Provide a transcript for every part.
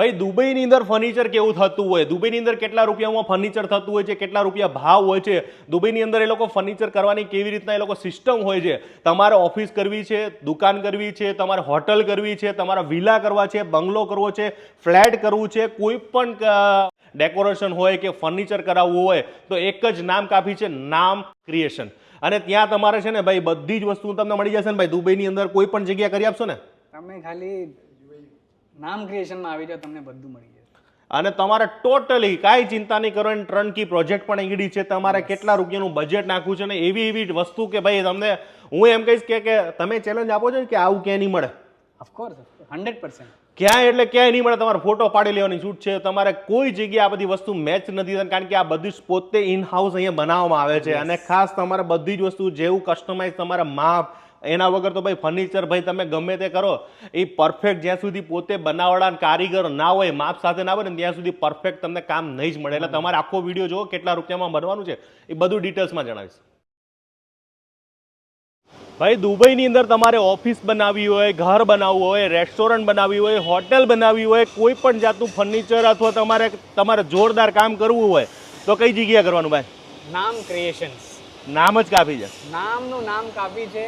ભાઈ, દુબઈની અંદર ફર્નિચર કેવું થતું હોય? દુબઈની અંદર કેટલા રૂપિયામાં ફર્નિચર થતું હોય છે? કેટલા રૂપિયા ભાવ હોય છે? દુબઈની અંદર એ લોકો ફર્નિચર કરવાની કેવી રીતના એ લોકો સિસ્ટમ હોય છે? તમારે ઓફિસ કરવી છે, દુકાન કરવી છે, તમારે હોટલ કરવી છે, તમારા વિલા કરવા છે, બંગલો કરવો છે ફ્લેટ કરવું છે, કોઈ પણ ડેકોરેશન હોય કે ફર્નિચર કરાવવું હોય, તો એક જ નામ કાફી છે, નામ ક્રિએશન અને ત્યાં તમારે છે ને ભાઈ, બધી જ વસ્તુ તમને મળી જશે ને ભાઈ, દુબઈની અંદર કોઈ પણ જગ્યા કરી આપશો ને? તમે ખાલી નામ ક્રિએશનમાં આવી જાય તમને બધું મળી જાય. અને તમારે ટોટલી કાંઈ ચિંતા નહીં કરો ટર્નકી પ્રોજેક્ટ પણ ઈગડી છે તમારે કેટલા રૂપિયાનું બજેટ નાખવું છે ને એવી એવી વસ્તુ કે ભાઈ તમને હું એમ કહીશ કે કે તમે ચેલેન્જ આપો છો ને કે આવું ક્યાંય નહીં મળે. ઓફકોર્સ હંડ્રેડ પર્સન્ટ ક્યાંય એટલે ક્યાંય નહીં મળે તમારે ફોટો પાડી લેવાની છૂટ છે તમારે કોઈ જગ્યાએ આ બધી વસ્તુ મેચ નથી થતી કારણ કે આ બધી જ પોતે ઇન હાઉસ અહીંયા બનાવવામાં આવે છે અને ખાસ તમારે બધી જ વસ્તુ જેવું કસ્ટમાઇઝ તમારા માપ એના વગર તો ભાઈ ફર્નિચર ભાઈ તમે ગમે તે કરો. એ પરફેક્ટ જ્યાં સુધી પોતે બનાવડા કારીગર ના હોય માપ સાથે ના હોય ને ત્યાં સુધી પરફેક્ટ તમને કામ નહીં જ મળે. એટલે તમારે આખો વીડિયો જુઓ કેટલા રૂપિયામાં બનવાનું છે એ બધું ડિટેલ્સમાં જણાવીશ. ભાઈ દુબઈની અંદર તમારે ઓફિસ બનાવવી હોય ઘર બનાવવું હોય રેસ્ટોરન્ટ બનાવવી હોય હોટેલ બનાવવી હોય કોઈ પણ જાતનું ફર્નિચર અથવા તમારે તમારે જોરદાર કામ કરવું હોય તો કઈ જગ્યાએ કરવાનું ભાઈ? નામ ક્રિએશન્સ નામ જ કાપી છે નામનું નામ કાપી છે.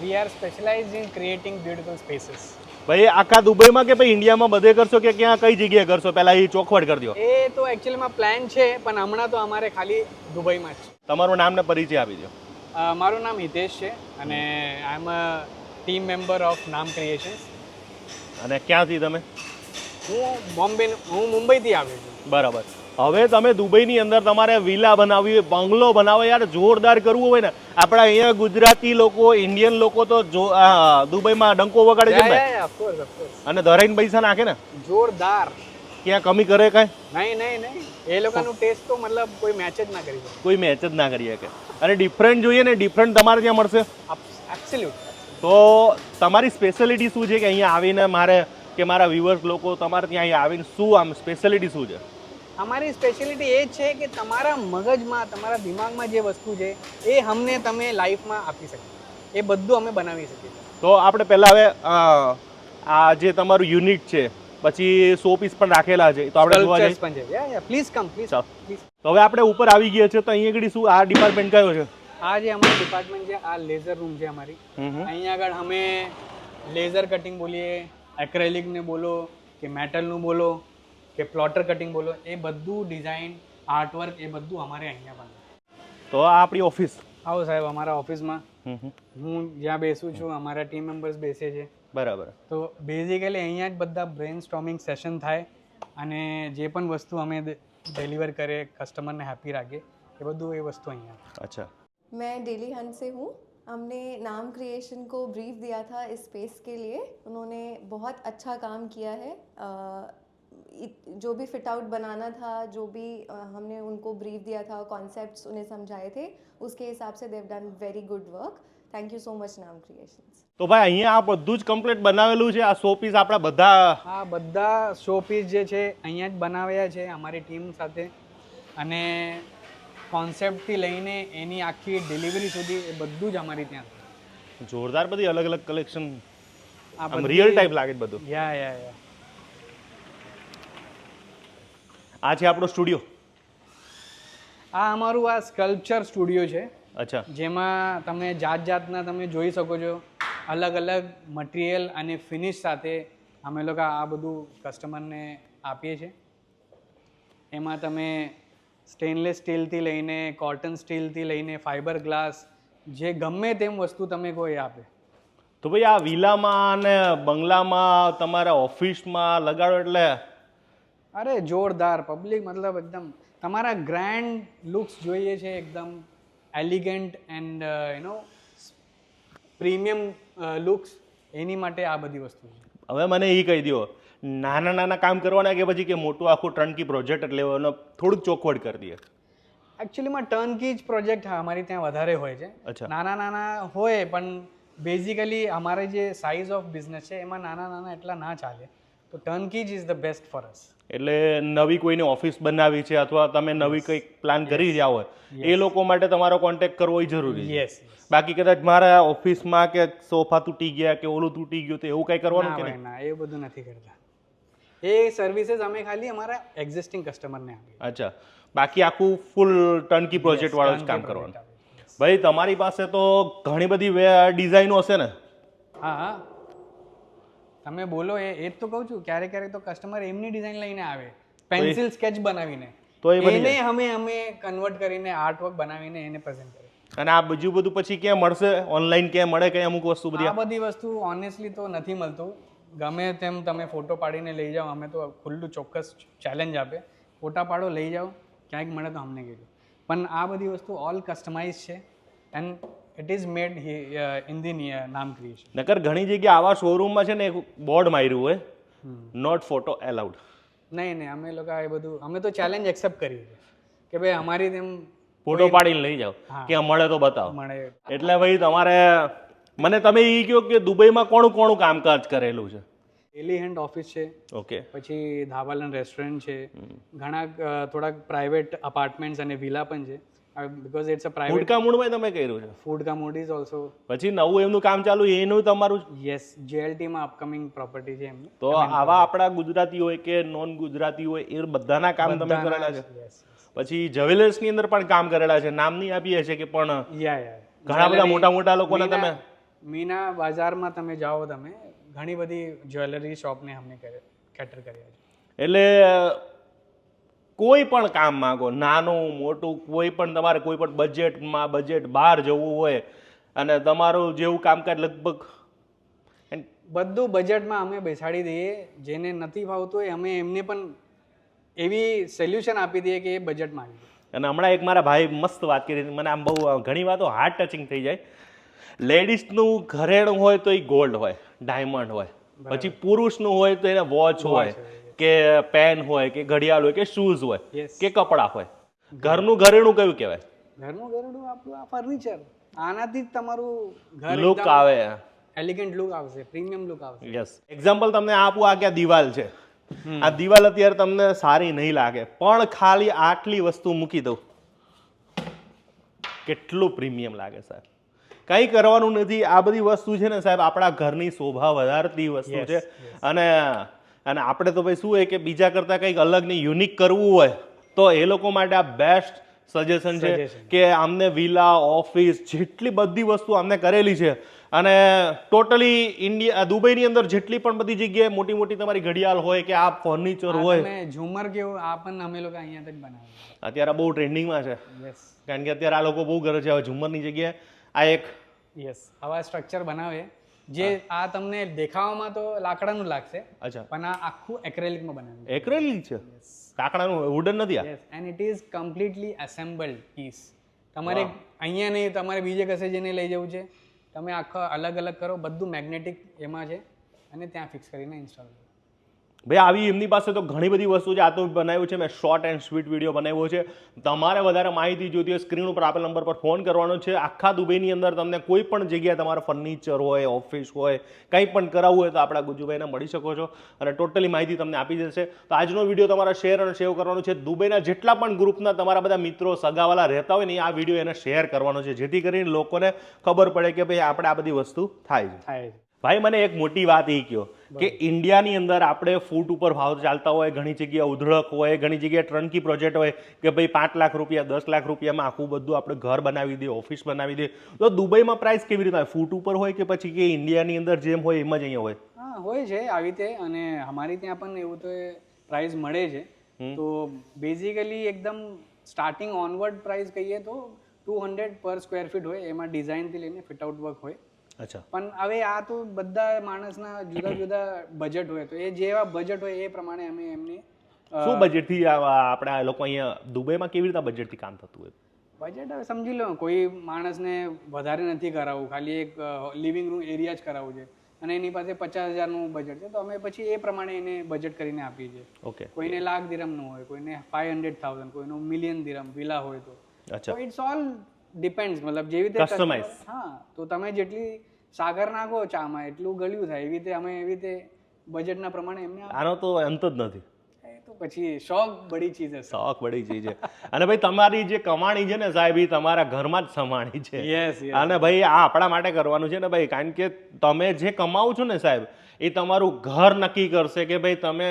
We are specialise in creating beautiful spaces ભાઈ આખા દુબઈમાં કે ભાઈ ઇન્ડિયામાં બધે કરશો કે ક્યાં કઈ જગ્યાએ કરશો? પહેલા એ ચોખવટ કરી દો. એ તો એકચ્યુઅલીમાં પ્લાન છે પણ હમણાં તો અમારે ખાલી દુબઈમાં જ. તમારું નામ ને પરિચય આપી દો. મારું નામ હિતેશ છે અને I am a team member of Naam creations અને ક્યાંથી તમે? હું બોમ્બે હું મુંબઈથી આવ્યો છું. બરાબર. હવે તમે દુબઈની અંદર તમારે વિલા બનાવવી હોય બંગલો બનાવો યાર જોરદાર કરવું હોય ને. આપણા અહીંયા ગુજરાતી લોકો ઇન્ડિયન લોકો તો જો દુબઈમાં ડંકો વગાડે છે અને ધરાઈને પૈસા નાખે ને? જોરદાર. ક્યાં કમી કરે કાંઈ? નહીં નહીં નહીં. એ લોકોનું ટેસ્ટ તો મતલબ કોઈ મેચ જ ના કરી કોઈ મેચ જ ના કરી શકે. અને ડિફરન્ટ જોઈએ ને ડિફરન્ટ તમારે ત્યાં મળશે? એબ્સોલ્યુટ તો તમારી સ્પેશિયાલિટી શું છે કે અહીંયા આવીને મારે કે મારા વ્યુઅર્સ લોકો તમારે ત્યાં અહીંયા આવીને શું આમ સ્પેશિયાલિટી શું છે? અમારી સ્પેશિયાલિટી એ છે કે તમારા મગજમાં તમારા દિમાગમાં જે વસ્તુ છે એ અમને તમે લાઈફમાં આપી શકીએ. એ બધું અમે બનાવી શકીએ તો આપણે પહેલાં હવે આ જે તમારું યુનિટ છે પછી સો પીસ પણ રાખેલા છે તો આપણે જોવા જઈએ. પ્લીઝ કમ પ્લીઝ તો હવે આપણે ઉપર આવી ગયા છે તો અહીંયા આગળ શું આ ડિપાર્ટમેન્ટ કયો છે? આ જે અમારો ડિપાર્ટમેન્ટ છે આ લેઝર રૂમ છે અમારી. અહીંયા આગળ અમે લેઝર કટિંગ બોલીએ એક્રેલિકને બોલો કે મેટલનું બોલો કે પ્લોટર કટિંગ બોલો એ બધું ડિઝાઇન આર્ટવર્ક એ બધું અમારે અહીંયા બને તો આ આપણી ઓફિસ આવો સાહેબ અમારા ઓફિસમાં હમ હમ. હું જ્યાં બેસું છું અમારા ટીમ મેમ્બર્સ બેસે છે બરાબર તો બેઝિકલી અહીંયા જ બધા બ્રેન સ્ટોમિંગ સેશન થાય અને જે પણ વસ્તુ અમે ડિલિવર કરે કસ્ટમરને હેપી રાખીએ એ બધું એ વસ્તુ અહીંયા અચ્છા मैं डेली हंट से हूँ हमने नाम क्रिएशन को ब्रीफ दिया था इस स्पेस के लिए उन्होंने बहुत अच्छा काम किया है अ, इत- जो भी फिट आउट बनाना था जो भी अ, हमने उनको ब्रीफ दिया था कॉन्सेप्ट्स उन्हें समझाए थे उसके हिसाब से Dev done very good work thank you so much नाम क्रिएशंस તો ભાઈ અહીંયા આ બધું જ કમ્પ્લીટ બનાવેલું છે આ સો પીસ આપણા બધા આ બધા શો પીસ જે છે અહીંયા જ બનાવ્યા છે અમારી ટીમ સાથે અને કોન્સેપ્ટથી લઈને એની આખી ડિલિવરી સુધી એ બધું જ અમારી ત્યાં થાય. જોરદાર બધી અલગ અલગ કલેક્શન આ આમ બધી- રિયલ ટાઈપ લાગે છે બધું યા યા યા આ છે આપણો સ્ટુડિયો. આ અમારું આ સ્કલ્પચર સ્ટુડિયો છે. અચ્છા. જેમાં તમે જાત જાતના તમે જોઈ શકો છો. અલગ અલગ મટીરિયલ અને ફિનિશ સાથે અમે લોકો આ બધું કસ્ટમરને આપીએ છીએ. એમાં તમે સ્ટેનલેસ સ્ટીલથી લઈને કોટન સ્ટીલથી લઈને ફાઇબર ગ્લાસ જે ગમે તેમ વસ્તુ તમે કોઈ આપે. તો ભાઈ આ વિલામાં અને બંગલામાં તમારા ઓફિસમાં લગાડો એટલે અરે જોરદાર પબ્લિક મતલબ એકદમ તમારા ગ્રાન્ડ લુક્સ જોઈએ છે એકદમ elegant and you know premium looks એની માટે આ બધી વસ્તુ છે. હવે મને એ કહી દો નાના નાના કામ કરવાના કે પછી કે મોટું આખું ટર્નકી પ્રોજેક્ટ એટલે એનો થોડુંક ચોખવટ કરી દઈએ? એકચ્યુઅલીમાં ટર્ન કી જ પ્રોજેક્ટ અમારી ત્યાં વધારે હોય છે. નાના નાના હોય પણ બેઝિકલી અમારે જે સાઇઝ ઓફ બિઝનેસ છે એમાં નાના નાના એટલા ના ચાલે. તો ટર્ન કી જ is the best for us એટલે નવી કોઈને ઓફિસ બનાવી છે અથવા તમે નવી કંઈક પ્લાન કરી રહ્યા હોય એ લોકો માટે તમારો કોન્ટેક્ટ કરવો એ જરૂરી છે. બાકી કદાચ મારા ઓફિસમાં કે સોફા તૂટી ગયા કે ઓલું તૂટી ગયું તો એવું કંઈ કરવાનું કે ના એ બધું નથી કરતા. એ સર્વિસીસ અમે ખાલી અમારા એક્ઝિસ્ટિંગ કસ્ટમરને આપીએ. અચ્છા. બાકી આખું ફૂલ ટર્નકી પ્રોજેક્ટ વાળો જ કામ કરવાનું. ભાઈ તમારી પાસે તો ઘણી બધી ડિઝાઇનો હશે ને? હા હા. તમે બોલો એ એ જ તો કહું છું ક્યારેક ક્યારેક તો કસ્ટમર એમની ડિઝાઇન લઈને આવે. પેન્સિલ સ્કેચ બનાવીને. તો એને અમે અમે કન્વર્ટ કરીને આર્ટ વર્ક બનાવીને એને પ્રેઝન્ટ કરીએ. અને આ બીજું બધું પછી ક્યાં મળશે? ઓનલાઈન ક્યાં મળે કઈ અમુક વસ્તુ બધી? આ બધી વસ્તુ ઓનેસ્ટલી તો નથી મળતું. ગમે તેમ તમે ફોટો પાડીને લઈ જાઓ અમે તો ખુલ્લું ચોક્કસ ચેલેન્જ આપે. ફોટા પાડો લઈ જાઓ ક્યાંક મળે તો અમને કહેજો. પણ આ બધી વસ્તુ ઓલ કસ્ટમાઇઝ છે. And it is made in the Naam creation નકર ઘણી જગ્યાએ આવા શોરૂમમાં છે ને એક બોર્ડ માર્યું હોય નોટ ફોટો એલાઉડ નહીં નહીં અમે લોકો એ બધું અમે તો ચેલેન્જ એક્સેપ્ટ છીએ. કે ભાઈ અમારી તેમ ફોટો પાડીને લઈ જાઓ. કે મળે તો બતાવો. મળે. એટલે ભાઈ તમારે મને તમે એ કહો કે દુબઈમાં કોણ કોણ કામકાજ કરેલું છે? એલિહેન્ટ ઓફિસ છે. ઓકે. પછી ધાબાલન રેસ્ટોરન્ટ છે. ઘણા થોડાક પ્રાઇવેટ અપાર્ટમેન્ટ્સ અને વિલા પણ છે. બિકોઝ ઇટ્સ અ પ્રાઇવેટ ફૂડકા મૂડમાં તમે કર્યું છે? ફૂડ કા મૂડ ઇઝ ઓલસો પછી નવું એમનું કામ ચાલુ એનું તમારું યસ જેએલટીમાં અપકમિંગ પ્રોપર્ટી છે એમની. તો આવા આપણા ગુજરાતી હોય કે નોન ગુજરાતી હોય એ બધાના કામ તમે કરેલા છે? પછી જ્વેલર્સની અંદર પણ કામ કરેલા છે નામ નહીં આપીએ છે કે પણ યા યા ઘણા બધા મોટા મોટા લોકોને તમે મીના બજારમાં તમે જાઓ તમે ઘણી બધી જ્વેલરી શોપને અમને કેટર કર્યા છે. એટલે કોઈ પણ કામ માંગો નાનું મોટું કોઈ પણ તમારે કોઈ પણ બજેટમાં બજેટ બહાર જવું હોય અને તમારું જેવું કામકાજ લગભગ બધું બજેટમાં અમે બેસાડી દઈએ જેને નથી ફાવતું હોય અમે એમને પણ એવી સોલ્યુશન આપી દઈએ કે એ બજેટમાં આવી અને હમણાં એક મારા ભાઈ મસ્ત વાત કરી. મને આમ બહુ ઘણી વાતો હાર્ટ ટચિંગ થઈ જાય. લેડીઝનું ઘરેણું હોય તો એ ગોલ્ડ હોય ડાયમંડ હોય. પછી પુરુષનું હોય તો એને વોચ હોય કે પેન હોય કે ઘડિયાળ હોય કે શૂઝ હોય કે કપડાં હોય. ઘરનું ઘરેણું કયું કહેવાય? ઘરનું ઘરેણું આપણું આ ફર્નિચર આનાથી જ તમારું ઘર લુક આવે. એલિગન્ટ લુક આવશે પ્રીમિયમ લુક આવશે. યસ એક્ઝામ્પલ તમને આપું આ ક્યાં દિવાલ છે? આ દિવાલ અત્યારે તમને સારી નહીં લાગે પણ ખાલી આટલી વસ્તુ મૂકી દઉં. કેટલું પ્રીમિયમ લાગે સાહેબ. કંઈ કરવાનું નથી આ બધી વસ્તુ છે ને સાહેબ આપણા ઘરની શોભા વધારતી વસ્તુ છે. અને અને આપણે તો ભાઈ શું હોય કે બીજા કરતાં કંઈક અલગ ને યુનિક કરવું હોય તો એ લોકો માટે આ બેસ્ટ સજેશન છે કે આમને વિલા ઓફિસ જેટલી બધી વસ્તુ આમને કરેલી છે. અને ટોટલી ઇન્ડિયા દુબઈની અંદર જેટલી પણ બધી જગ્યાએ મોટી મોટી તમારી ઘડિયાળ હોય કે આ ફર્નિચર હોય. ઝુમર કેવું આ પણ અમે લોકો અહીંયા જ બનાવ્યું અત્યારે બહુ ટ્રેન્ડિંગમાં છે. કારણ કે અત્યારે આ લોકો બહુ કરે છે. હવે ઝુમ્મરની જગ્યાએ આ એક યસ આવા સ્ટ્રક્ચર બનાવે. જે આ તમને દેખાવામાં તો લાકડાનું લાગશે અચ્છા. પણ આ આખું એક્રેલિકમાં બનાવ્યું એક્રેલિક છે? લાકડાનું વુડન નથી આ? And it is completely assembled piece તમારે અહીંયા નહીં તમારે બીજે કશે જઈને લઈ જવું છે. તમે આખા અલગ અલગ કરો બધું મેગ્નેટિક એમાં છે અને ત્યાં ફિક્સ કરીને ઇન્સ્ટોલ કરો. ભાઈ, આવી એમની પાસે તો ઘણી બધી વસ્તુ છે. આ તો બનાવ્યું છે. મેં શોર્ટ એન્ડ સ્વીટ વીડિયો બનાવ્યો છે. તમારે વધારે માહિતી જોઈતી હોય સ્ક્રીન ઉપર આપેલ નંબર પર ફોન કરવાનો છે. આખા દુબઈની અંદર તમને કોઈ પણ જગ્યાએ તમારે ફર્નિચર હોય ઓફિસ હોય, કંઈ પણ કરાવવું હોય તો આપણા ગુજુભાઈને મળી શકો છો. અને ટોટલી માહિતી તમને આપી દેશે. તો આજનો વીડિયો તમારા શેર અને સેવ કરવાનો છે. દુબઈના જેટલા પણ ગ્રુપના તમારા બધા મિત્રો સગાવાલા રહેતા હોય ને આ વીડિયો એને શેર કરવાનો છે. જેથી કરીને લોકોને ખબર પડે કે ભાઈ, આપણે આ બધી વસ્તુ થાય છે. થાય છે. ભાઈ મને એક મોટી વાત એ કહો કે ઇન્ડિયાની અંદર આપણે ફૂટ ઉપર ભાવ ચાલતા હોય ઘણી જગ્યાએ ઉધળક હોય ઘણી જગ્યાએ ટ્રનકી પ્રોજેક્ટ હોય કે ભાઈ પાંચ લાખ રૂપિયા દસ લાખ રૂપિયામાં આખું બધું આપણે ઘર બનાવી દઈએ ઓફિસ બનાવી દઈએ. તો દુબઈમાં પ્રાઇસ કેવી રીતે હોય? ફૂટ ઉપર હોય કે પછી કે ઇન્ડિયાની અંદર જેમ હોય એમ જ અહીંયા હોય? હા હોય છે આવી રીતે અને અમારી ત્યાં પણ એવું તો પ્રાઇસ મળે છે. તો બેઝિકલી એકદમ સ્ટાર્ટિંગ ઓનવર્ડ પ્રાઇસ કહીએ તો two hundred per square feet હોય એમાં ડિઝાઇનથી લઈને ફિટ આઉટ વર્ક હોય. અચ્છા. પણ હવે આ તો બધા માણસના જુદા જુદા બજેટ હોય તો એ જેવા બજેટ હોય એ પ્રમાણે અમે એમને શું બજેટથી આપણે લોકો અહીંયા દુબઈમાં કેવી રીતે બજેટથી કામ થતું હોય? બજેટ હવે સમજી લો કોઈ માણસને વધારે નથી કરાવવું ખાલી એક લિવિંગ રૂમ એરિયા જ કરાવવું છે. અને એની પાસે પચાસ હજારનું બજેટ છે તો અમે પછી એ પ્રમાણે એને બજેટ કરીને આપીએ છીએ. ઓકે. કોઈને લાખ દિરમનું હોય કોઈને ફાઈવ હંડ્રેડ થાઉઝન્ડ કોઈનું મિલિયન દિરમ વિલા હોય તો. અચ્છા. તો ઇટ્સ ઓલ ડિપેન્ડ્સ મતલબ જેવી રીતે કસ્ટમાઇઝ હા તો તમે જેટલી સાગર નાખો ચામાં એટલું ગળ્યું થાય. એવી રીતે અમે એવી રીતે બજેટના પ્રમાણે એમને આનો તો અંત જ નથી. તો પછી શોખ બડી ચીજ છે શોખ બળી ચીજ છે. અને ભાઈ તમારી જે કમાણી છે ને સાહેબ એ તમારા ઘરમાં જ સમાણી છે. યસ અને ભાઈ આ આપણા માટે કરવાનું છે ને ભાઈ કારણ કે તમે જે કમાવો છો ને સાહેબ એ તમારું ઘર નક્કી કરશે કે ભાઈ તમે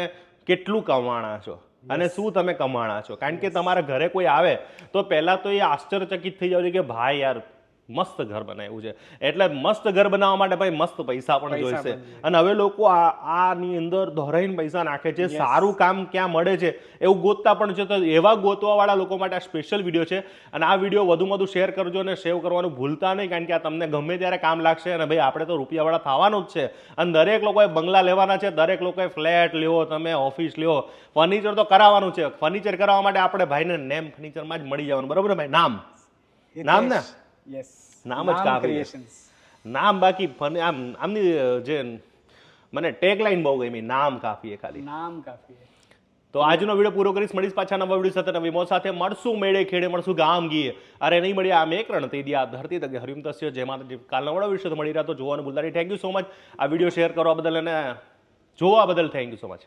કેટલું કમાણા છો. અને શું તમે કમાણા છો? કારણ કે તમારા ઘરે કોઈ આવે તો પહેલાં તો એ આશ્ચર્યચકિત થઈ જાવ છે કે ભાઈ યાર મસ્ત ઘર બનાવ્યું છે. એટલે મસ્ત ઘર બનાવવા માટે ભાઈ મસ્ત પૈસા પણ જોઈશે. અને હવે લોકો આ આની અંદર દોરાઈને પૈસા નાખે છે. સારું કામ ક્યાં મળે છે એવું ગોતતા પણ છે. તો એવા ગોતવાવાળા લોકો માટે આ સ્પેશિયલ વીડિયો છે. અને આ વીડિયો વધુમાં વધુ શેર કરજો અને સેવ કરવાનું ભૂલતા નહીં કારણ કે આ તમને ગમે ત્યારે કામ લાગશે. અને ભાઈ આપણે તો રૂપિયાવાળા થવાનું જ છે. અને દરેક લોકોએ બંગલા લેવાના છે. દરેક લોકોએ ફ્લેટ લેવો તમે ઓફિસ લ્યો. ફર્નિચર તો કરાવવાનું છે. ફર્નિચર કરાવવા માટે આપણે ભાઈને નેમ ફર્નિચરમાં જ મળી જવાનું. બરોબર ભાઈ? નામ. નામ ને? યસ નામ જ કાપી નામ બાકી ફન- આમ આમની જે મને ટેગલાઈન બહુ ગમી. નામ કાફી ખાલી. નામ કાફી તો આજનો વીડિયો પૂરો કરીશ. મળીશ પાછા નવા વીડિયો સાથે નવી મોત સાથે. મળશું મેળે ખેડે મળશું ગામ ગીએ. અરે નહીં મળીએ આમ એક રણ તે દી આ ધરતી તકે હરિમ તસ્ય. જે માતાજી કાલનો વડો વિશે મળી રહ્યા તો જોવાનું ભૂલતા નહીં. થેન્ક યુ સો મચ આ વીડિયો શેર કરવા બદલ અને જોવા બદલ થેન્ક યુ સો મચ